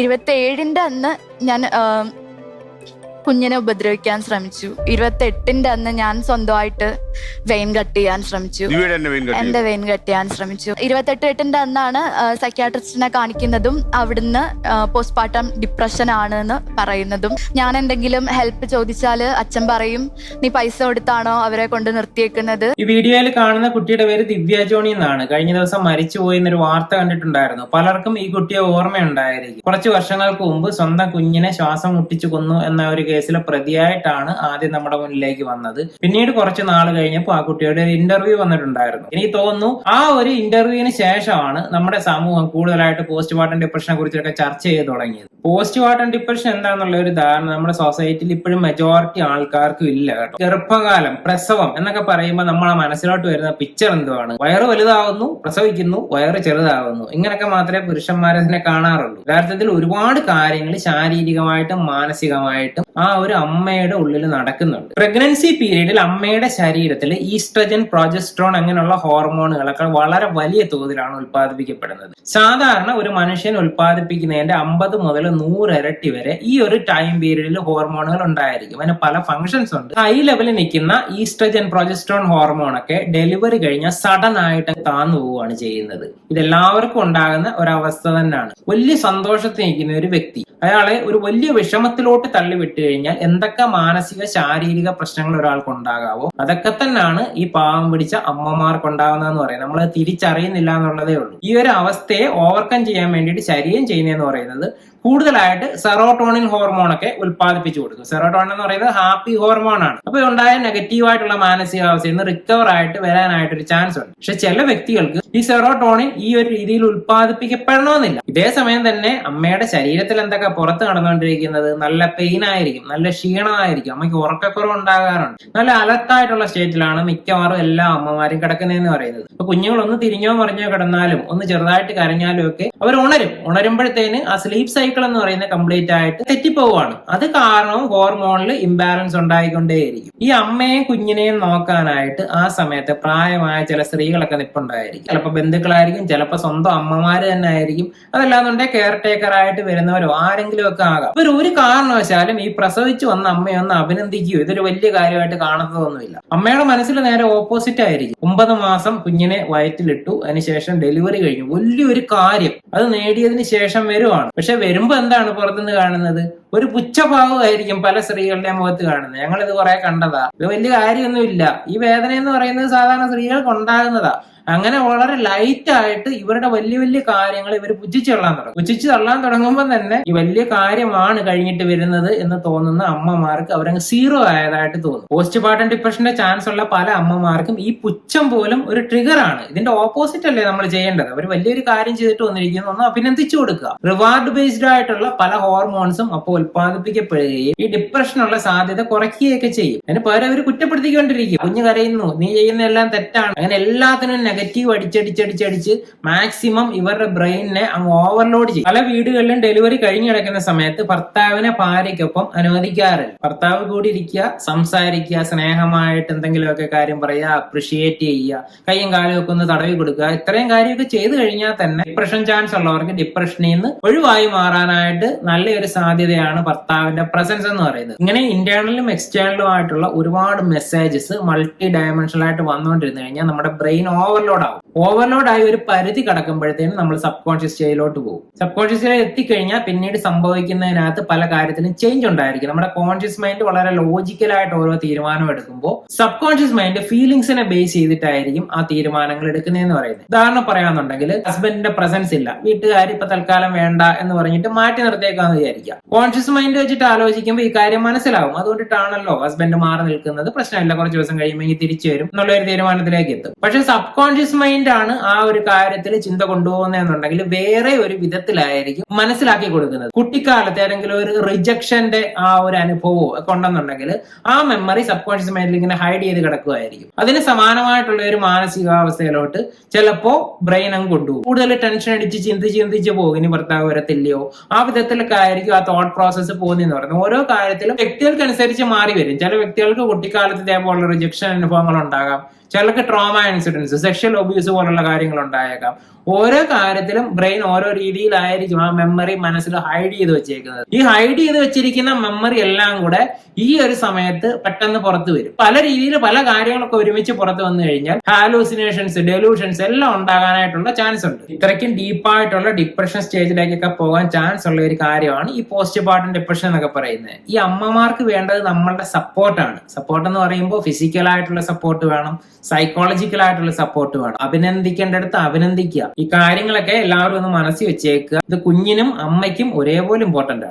ഇരുപത്തി ഏഴിന്റെ അന്ന് ഞാൻ കുഞ്ഞിനെ ഉപദ്രവിക്കാൻ ശ്രമിച്ചു. ഇരുപത്തെട്ടിന്റെ അന്ന് ഞാൻ സ്വന്തമായിട്ട് വെയിൻ കട്ട് ചെയ്യാൻ ശ്രമിച്ചു. എന്റെ വെയിൻ കട്ട് ചെയ്യാൻ ശ്രമിച്ചു. ഇരുപത്തെട്ട് എട്ടിന്റെ അന്നാണ് സൈക്യാട്രിസ്റ്റിനെ കാണിക്കുന്നതും അവിടുന്ന് പോസ്റ്റ്മോർട്ടം ഡിപ്രഷൻ ആണ് എന്ന് പറയുന്നതും. ഞാൻ എന്തെങ്കിലും ഹെൽപ്പ് ചോദിച്ചാൽ അച്ഛൻ പറയും നീ പൈസ കൊടുത്താണോ അവരെ കൊണ്ട് നിർത്തിയേക്കുന്നത്? ഈ വീഡിയോയിൽ കാണുന്ന കുട്ടിയുടെ പേര് ദിവ്യ ജോണി എന്നാണ്. കഴിഞ്ഞ ദിവസം മരിച്ചുപോയി എന്നൊരു വാർത്ത കണ്ടിട്ടുണ്ടായിരുന്നു. പലർക്കും ഈ കുട്ടിയെ ഓർമ്മയുണ്ടായിരിക്കും. കുറച്ച് വർഷങ്ങൾക്ക് മുമ്പ് സ്വന്തം കുഞ്ഞിനെ ശ്വാസം മുട്ടിച്ചു കൊന്നു എന്ന ഒരു കേസിലെ പ്രതിയായിട്ടാണ് ആദ്യം നമ്മുടെ മുന്നിലേക്ക് വന്നത്. പിന്നീട് കുറച്ച് നാൾ കഴിഞ്ഞപ്പോൾ ആ കുട്ടിയുടെ ഒരു ഇന്റർവ്യൂ വന്നിട്ടുണ്ടായിരുന്നു. എനിക്ക് തോന്നുന്നു ആ ഒരു ഇന്റർവ്യൂവിന് ശേഷമാണ് നമ്മുടെ സമൂഹം കൂടുതലായിട്ട് പോസ്റ്റ് പോസ്റ്റ്മോർട്ടം ഡിപ്രഷനെ കുറിച്ചൊക്കെ ചർച്ച ചെയ്ത് തുടങ്ങിയത്. പോസ്റ്റ് പോസ്റ്റ്മോർട്ടം ഡിപ്രഷൻ എന്താണെന്നുള്ള ഒരു ധാരണ നമ്മുടെ സൊസൈറ്റിയിൽ ഇപ്പോഴും മെജോറിറ്റി ആൾക്കാർക്കും ഇല്ല കേട്ടോ. ഗർഭകാലം പ്രസവം എന്നൊക്കെ പറയുമ്പോൾ നമ്മളെ മനസ്സിലോട്ട് വരുന്ന പിക്ചർ എന്തുവാണ്? വയറ് വലുതാവുന്നു പ്രസവിക്കുന്നു വയറ് ചെറുതാവുന്നു. ഇങ്ങനെയൊക്കെ മാത്രമേ പുരുഷന്മാരെ തന്നെ കാണാറുള്ളൂ. യഥാർത്ഥത്തിൽ ഒരുപാട് കാര്യങ്ങൾ ശാരീരികമായിട്ടും മാനസികമായിട്ടും ആ ഒരു അമ്മയുടെ ഉള്ളിൽ നടക്കുന്നുണ്ട്. പ്രഗ്നൻസി പീരീഡിൽ അമ്മയുടെ ശരീരത്തിൽ ഈസ്ട്രജൻ പ്രോജസ്ട്രോൺ അങ്ങനെയുള്ള ഹോർമോണുകളൊക്കെ വളരെ വലിയ തോതിലാണ് ഉത്പാദിപ്പിക്കപ്പെടുന്നത് സാധാരണ ഒരു മനുഷ്യൻ ഉത്പാദിപ്പിക്കുന്നതിന്റെ അമ്പത് മുതൽ നൂറ് ഇരട്ടി വരെ ഈ ഒരു ടൈം പീരീഡിൽ ഹോർമോണുകൾ ഉണ്ടായിരിക്കും. അതിന് പല ഫങ്ഷൻസ് ഉണ്ട്. ഹൈ ലെവലിൽ നിൽക്കുന്ന ഈസ്ട്രജൻ പ്രോജസ്ട്രോൺ ഹോർമോൺ ഒക്കെ ഡെലിവറി കഴിഞ്ഞാൽ സഡൻ ആയിട്ട് താന്നു പോവുകയാണ് ചെയ്യുന്നത്. ഇതെല്ലാവർക്കും ഉണ്ടാകുന്ന ഒരവസ്ഥ തന്നെയാണ്. വലിയ സന്തോഷത്തിൽ നിൽക്കുന്ന ഒരു വ്യക്തി അയാളെ ഒരു വലിയ വിഷമത്തിലോട്ട് തള്ളിവിട്ട് കഴിഞ്ഞാൽ എന്തൊക്കെ മാനസിക ശാരീരിക പ്രശ്നങ്ങൾ ഒരാൾക്ക് ഉണ്ടാകാവോ അതൊക്കെ തന്നെയാണ് ഈ പാവം പിടിച്ച അമ്മമാർക്ക് ഉണ്ടാകുന്നതെന്ന് പറയുന്നത്. നമ്മൾ തിരിച്ചറിയുന്നില്ല എന്നുള്ളതേ ഉള്ളൂ. ഈ ഒരു അവസ്ഥയെ ഓവർകം ചെയ്യാൻ വേണ്ടിയിട്ട് ശരീരം ചെയ്യുന്നതെന്ന് പറയുന്നത് കൂടുതലായിട്ട് സെറോട്ടോണിൻ ഹോർമോൺ ഒക്കെ ഉത്പാദിപ്പിച്ചു കൊടുക്കും. സെറോട്ടോണിൻ എന്ന് പറയുന്നത് ഹാപ്പി ഹോർമോൺ ആണ്. അപ്പൊ ഉണ്ടായ നെഗറ്റീവ് ആയിട്ടുള്ള മാനസികാവസ്ഥയിൽ നിന്ന് റിക്കവർ ആയിട്ട് വരാനായിട്ട് ഒരു ചാൻസ് ഉണ്ട്. പക്ഷെ ചില വ്യക്തികൾക്ക് ഈ സെറോട്ടോണിൻ ഈ ഒരു രീതിയിൽ ഉത്പാദിപ്പിക്കപ്പെടണമെന്നില്ല ഇതേ സമയം തന്നെ അമ്മയുടെ ശരീരത്തിൽ എന്തൊക്കെ പുറത്ത് നടന്നുകൊണ്ടിരിക്കുന്നത് നല്ല പെയിൻ ആയിരിക്കും നല്ല ക്ഷീണമായിരിക്കും അമ്മയ്ക്ക് ഉറക്കക്കുറവ് ഉണ്ടാകാറുണ്ട്. നല്ല അലർട്ടായിട്ടുള്ള സ്റ്റേറ്റിലാണ് മിക്കവാറും എല്ലാ അമ്മമാരും കിടക്കുന്നതെന്ന് പറയുന്നത്. അപ്പൊ കുഞ്ഞുങ്ങൾ ഒന്ന് തിരിഞ്ഞോ മറിഞ്ഞോ കിടന്നാലും ഒന്ന് ചെറുതായിട്ട് കരഞ്ഞാലും ഒക്കെ അവർ ഉണരും. ഉണരുമ്പോഴത്തേന് ആ സ്ലീപ് സൈക്കിൾ എന്ന് പറയുന്ന കംപ്ലീറ്റ് ആയിട്ട് തെറ്റിപ്പോവാണ് അത് കാരണം ഹോർമോണിൽ ഇംബാലൻസ് ഉണ്ടായിക്കൊണ്ടേയിരിക്കും. ഈ അമ്മയെയും കുഞ്ഞിനെയും നോക്കാനായിട്ട് ആ സമയത്ത് പ്രായമായ ചില സ്ത്രീകളൊക്കെ നിപ്പുണ്ടായിരിക്കും. ചിലപ്പോൾ ബന്ധുക്കളായിരിക്കും ചിലപ്പോൾ സ്വന്തം അമ്മമാര് തന്നെ ആയിരിക്കും. അതല്ലാന്നുണ്ടെങ്കിൽ കെയർ ടേക്കർ ആയിട്ട് വരുന്നവരോ ആരെങ്കിലും ഒക്കെ ആകാം. ഇവർ ഒരു കാരണവശാലും ഈ പ്രസവിച്ചു വന്ന അമ്മയെ ഒന്ന് അഭിനന്ദിക്കുകയോ ഇതൊരു വലിയ കാര്യമായിട്ട് കാണുന്നതൊന്നുമില്ല. അമ്മയുടെ മനസ്സിൽ നേരെ ഓപ്പോസിറ്റ് ആയിരിക്കും. ഒമ്പത് മാസം കുഞ്ഞിനെ വയറ്റിലിട്ടു. അതിനുശേഷം ഡെലിവറി കഴിഞ്ഞു. വലിയൊരു കാര്യം. അത് നേടിയതിന് ശേഷം വരുവാണ്. പക്ഷെ വരുമ്പോ എന്താണ് പുറത്തുനിന്ന് കാണുന്നത്? ഒരു പുച്ഛഭാവമായിരിക്കും പല സ്ത്രീകളുടെ മുഖത്ത് കാണുന്നത്. ഞങ്ങൾ ഇത് കുറെ കണ്ടതാ. ഇത് വലിയ കാര്യമൊന്നുമില്ല. ഈ വേദന എന്ന് പറയുന്നത് സാധാരണ സ്ത്രീകൾക്ക് ഉണ്ടാകുന്നതാ. അങ്ങനെ വളരെ ലൈറ്റ് ആയിട്ട് ഇവരുടെ വലിയ വലിയ കാര്യങ്ങൾ ഇവർ പുച്ഛിച്ച് തള്ളാൻ തുടങ്ങും. പുച്ഛിച്ച് തള്ളാൻ തുടങ്ങുമ്പോൾ തന്നെ ഈ വലിയ കാര്യമാണ് കഴിഞ്ഞിട്ട് വരുന്നത് എന്ന് തോന്നുന്ന അമ്മമാർക്ക് അവരങ്ങ് സീറോ ആയതായിട്ട് തോന്നും. പോസ്റ്റ് പാർട്ടം ഡിപ്രഷന്റെ ചാൻസ് ഉള്ള പല അമ്മമാർക്കും ഈ പുച്ഛം പോലും ഒരു ട്രിഗർ ആണ്. ഇതിന്റെ ഓപ്പോസിറ്റ് അല്ലേ നമ്മൾ ചെയ്യേണ്ടത്? അവർ വലിയൊരു കാര്യം ചെയ്തിട്ട് വന്നിരിക്കുന്നു ഒന്ന് അഭിനന്ദിച്ചു കൊടുക്കുക. റിവാർഡ് ബേസ്ഡ് ആയിട്ടുള്ള പല ഹോർമോൺസും അപ്പോൾ ഉത്പാദിപ്പിക്കപ്പെടുകയും ഈ ഡിപ്രഷനുള്ള സാധ്യത കുറയ്ക്കുകയൊക്കെ ചെയ്യും. അതിന് പകരം അവർ കുറ്റപ്പെടുത്തിക്കൊണ്ടിരിക്കും. കുഞ്ഞു കരയുന്നു നീ ചെയ്യുന്ന എല്ലാം തെറ്റാണ്. അങ്ങനെ എല്ലാത്തിനും നെഗറ്റീവ് അടിച്ചടിച്ചടിച്ചടിച്ച് മാക്സിമം ഇവരുടെ ബ്രെയിനിനെ അങ്ങ് ഓവർലോഡ് ചെയ്യും. പല വീടുകളിലും ഡെലിവറി കഴിഞ്ഞു കിടക്കുന്ന സമയത്ത് ഭർത്താവിനെ ഭാര്യയ്ക്കൊപ്പം അനുവദിക്കാറില്ല. ഭർത്താവ് കൂടി ഇരിക്കുക സംസാരിക്കുക സ്നേഹമായിട്ട് എന്തെങ്കിലുമൊക്കെ കാര്യം പറയുക അപ്രിഷിയേറ്റ് ചെയ്യുക കൈയും കാലും ഒക്കെ ഒന്ന് തടവി കൊടുക്കുക ഇത്രയും കാര്യമൊക്കെ ചെയ്തു കഴിഞ്ഞാൽ തന്നെ ഡിപ്രഷൻ ചാൻസ് ഉള്ളവർക്ക് ഡിപ്രഷനിൽ നിന്ന് ഒഴിവായി മാറാനായിട്ട് നല്ലൊരു സാധ്യതയാണ് ഭർത്താവിന്റെ പ്രസൻസ് എന്ന് പറയുന്നത്. ഇങ്ങനെ ഇന്റേണലും എക്സ്റ്റേണലും ആയിട്ടുള്ള ഒരുപാട് മെസ്സേജസ് മൾട്ടി ഡയമെൻഷനൽ ആയിട്ട് വന്നുകൊണ്ടിരുന്നു കഴിഞ്ഞാൽ നമ്മുടെ ബ്രെയിൻ ഓവർലോഡ് ആവും. ഓവർലോഡ് ആയി ഒരു പരിധി കടക്കുമ്പോഴത്തേനും നമ്മൾ സബ് കോൺഷ്യസ് ചെയ്യലോട്ട് പോകും. സബ് കോൺഷ്യസ് ചെയ്യൽ എത്തിക്കഴിഞ്ഞാൽ പിന്നീട് സംഭവിക്കുന്നതിനകത്ത് പല കാര്യത്തിലും ചേഞ്ച് ഉണ്ടായിരിക്കും. നമ്മുടെ കോൺഷ്യസ് മൈൻഡ് വളരെ ലോജിക്കലായിട്ട് ഓരോ തീരുമാനം എടുക്കുമ്പോൾ സബ് കോൺഷ്യസ് മൈൻഡ് ഫീലിംഗ്സിനെ ബേസ് ചെയ്തിട്ടായിരിക്കും ആ തീരുമാനങ്ങൾ എടുക്കുന്നതെന്ന് പറയുന്നത്. ഉദാഹരണം പറയാന്നുണ്ടെങ്കിൽ ഹസ്ബൻഡിന്റെ പ്രസൻസ് ഇല്ല. വീട്ടുകാർ ഇപ്പൊ തൽക്കാലം വേണ്ട എന്ന് പറഞ്ഞിട്ട് മാറ്റി നിർത്തിയേക്കാന്ന് വിചാരിക്കാം കോൺഷ്യസ് മൈൻഡ് വെച്ചിട്ട് ആലോചിക്കുമ്പോൾ ഈ കാര്യം മനസ്സിലാവും. അതുകൊണ്ടിട്ടാണല്ലോ ഹസ്ബൻഡ് മാറി നിൽക്കുന്നത്. പ്രശ്നമില്ല. കുറച്ച് ദിവസം കഴിയുമ്പോൾ തിരിച്ചു വരും. എന്നുള്ള ഒരു തീരുമാനത്തിലേക്ക് എത്തും. പക്ഷെ സബ് കോൺഷ്യസ് മൈൻഡ് ആണ് ആ ഒരു കാര്യത്തിൽ ചിന്ത കൊണ്ടുപോകുന്നതെന്നുണ്ടെങ്കിൽ വേറെ ഒരു വിധത്തിലായിരിക്കും മനസ്സിലാക്കി കൊടുക്കുന്നത്. കുട്ടിക്കാലത്ത് ഏതെങ്കിലും ഒരു റിജക്ഷന്റെ ആ ഒരു അനുഭവമോ ഒക്കെ ഉണ്ടെന്നുണ്ടെങ്കിൽ ആ മെമ്മറി സബ് കോൺഷ്യസ് മൈൻഡിൽ ഇങ്ങനെ ഹൈഡ് ചെയ്ത് കിടക്കുമായിരിക്കും. അതിന് സമാനമായിട്ടുള്ള ഒരു മാനസികാവസ്ഥയിലോട്ട് ചിലപ്പോ ബ്രെയിൻ അങ്ങ് കൊണ്ടുപോകും. കൂടുതൽ ടെൻഷൻ അടിച്ച് ചിന്തിച്ച് ചിന്തിച്ച് പോകും. ഇനി ഭർത്താവ് വരത്തില്ലയോ? ആ വിധത്തിലൊക്കെ ആയിരിക്കും ആ തോട്ട് പ്രോസസ്സ് പോകുന്നതെന്ന് പറയുന്നത്. ഓരോ കാര്യത്തിലും വ്യക്തികൾക്കനുസരിച്ച് മാറി വരും. ചില വ്യക്തികൾക്ക് കുട്ടിക്കാലത്ത് ഇതേപോലുള്ള റിജക്ഷൻ അനുഭവങ്ങൾ ഉണ്ടാകാം. ചിലർക്ക് ട്രോമ ഇൻസിഡൻസ് സെക്ഷൽ ഒബ്യൂസ് പോലുള്ള കാര്യങ്ങൾ ഉണ്ടായേക്കാം. ഓരോ കാര്യത്തിലും ബ്രെയിൻ ഓരോ രീതിയിലായിരിക്കും ആ മെമ്മറി മനസ്സിൽ ഹൈഡ് ചെയ്ത് വെച്ചേക്കുന്നത്. ഈ ഹൈഡ് ചെയ്ത് വെച്ചിരിക്കുന്ന മെമ്മറി എല്ലാം കൂടെ ഈ ഒരു സമയത്ത് പെട്ടെന്ന് പുറത്തു വരും. പല രീതിയിൽ പല കാര്യങ്ങളൊക്കെ ഒരുമിച്ച് പുറത്തു വന്നു കഴിഞ്ഞാൽ ഹാലൂസിനേഷൻസ് ഡെലൂഷൻസ് എല്ലാം ഉണ്ടാകാനായിട്ടുള്ള ചാൻസ് ഉണ്ട്. ഇത്രയ്ക്കും ഡീപ്പായിട്ടുള്ള ഡിപ്രഷൻ സ്റ്റേജിലേക്കൊക്കെ പോകാൻ ചാൻസ് ഉള്ള ഒരു കാര്യമാണ് ഈ പോസ്റ്റ് പാർട്ടം ഡിപ്രഷൻ എന്നൊക്കെ പറയുന്നത്. ഈ അമ്മമാർക്ക് വേണ്ടത് നമ്മളുടെ സപ്പോർട്ടാണ് സപ്പോർട്ട് എന്ന് പറയുമ്പോൾ ഫിസിക്കലായിട്ടുള്ള സപ്പോർട്ട് വേണം. സൈക്കോളജിക്കൽ ആയിട്ടുള്ള സപ്പോർട്ട് വേണം. അഭിനന്ദിക്കേണ്ടടുത്ത് അഭിനന്ദിക്കുക. ഈ കാര്യങ്ങളൊക്കെ എല്ലാവരും ഒന്ന് മനസ്സിൽ വെച്ചേക്കുക. ഇത് കുഞ്ഞിനും അമ്മയ്ക്കും ഒരേപോലെ ഇമ്പോർട്ടന്റ് ആണ്.